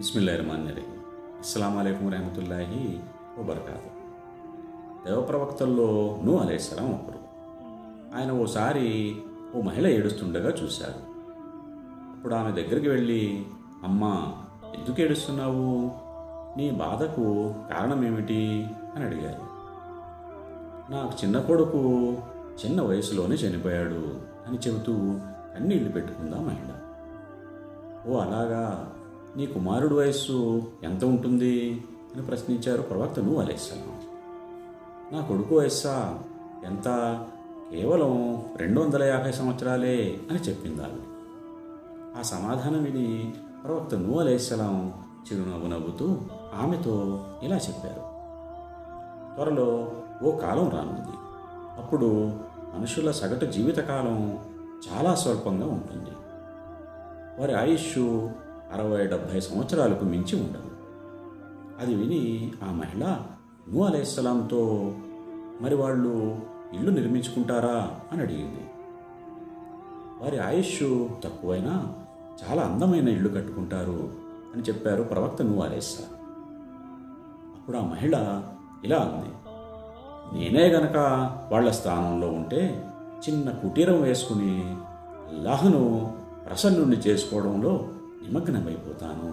బిస్మిల్లాహిర్మానిర్రహీం అస్సలం అయికం రహమతుల్లాహి వబర్కాతు. దేవప్రవక్తల్లో నూ అలేసలం ఒకరు. ఆయన ఓసారి ఓ మహిళ ఏడుస్తుండగా చూశారు. అప్పుడు ఆమె దగ్గరికి వెళ్ళి అమ్మా ఎందుకు ఏడుస్తున్నావు? నీ బాధకు కారణం ఏమిటి? అని అడిగారు. నాకు చిన్న కొడుకు చిన్న వయసులోనే చనిపోయాడు అని చెబుతూ కన్నీళ్ళు పెట్టుకుందా మహిళ. ఓ అలాగా? నీ కుమారుడు వయస్సు ఎంత ఉంటుంది? అని ప్రశ్నించారు ప్రవక్త నువ్వు అలేసాను నా కొడుకు వయస్సా ఎంత? కేవలం రెండు వందల యాభై సంవత్సరాలే అని చెప్పింది ఆవిడ. ఆ సమాధానం విని ప్రవక్త నువ్వు అలేసలాం చిరునవ్వు నవ్వుతూ ఆమెతో ఇలా చెప్పారు. త్వరలో ఓ కాలం రానుంది. అప్పుడు మనుషుల సగటు జీవితకాలం చాలా స్వల్పంగా ఉంటుంది. వారి ఆయుష్ అరవై డెబ్భై సంవత్సరాలకు మించి ఉండదు. అది విని ఆ మహిళ నూ అలైస్లాంతో మరి వాళ్ళు ఇల్లు నిర్మించుకుంటారా? అని అడిగింది. వారి ఆయుష్ తక్కువైనా చాలా అందమైన ఇల్లు కట్టుకుంటారు అని చెప్పారు ప్రవక్త నువ్వు అలేస్సా అప్పుడు ఆ మహిళ ఇలా అంది నేనే గనక వాళ్ళ స్థానంలో ఉంటే చిన్న కుటీరం వేసుకుని అల్లాహను ప్రసన్నుణ్ణి చేసుకోవడంలో నిమగ్నమైపోతాను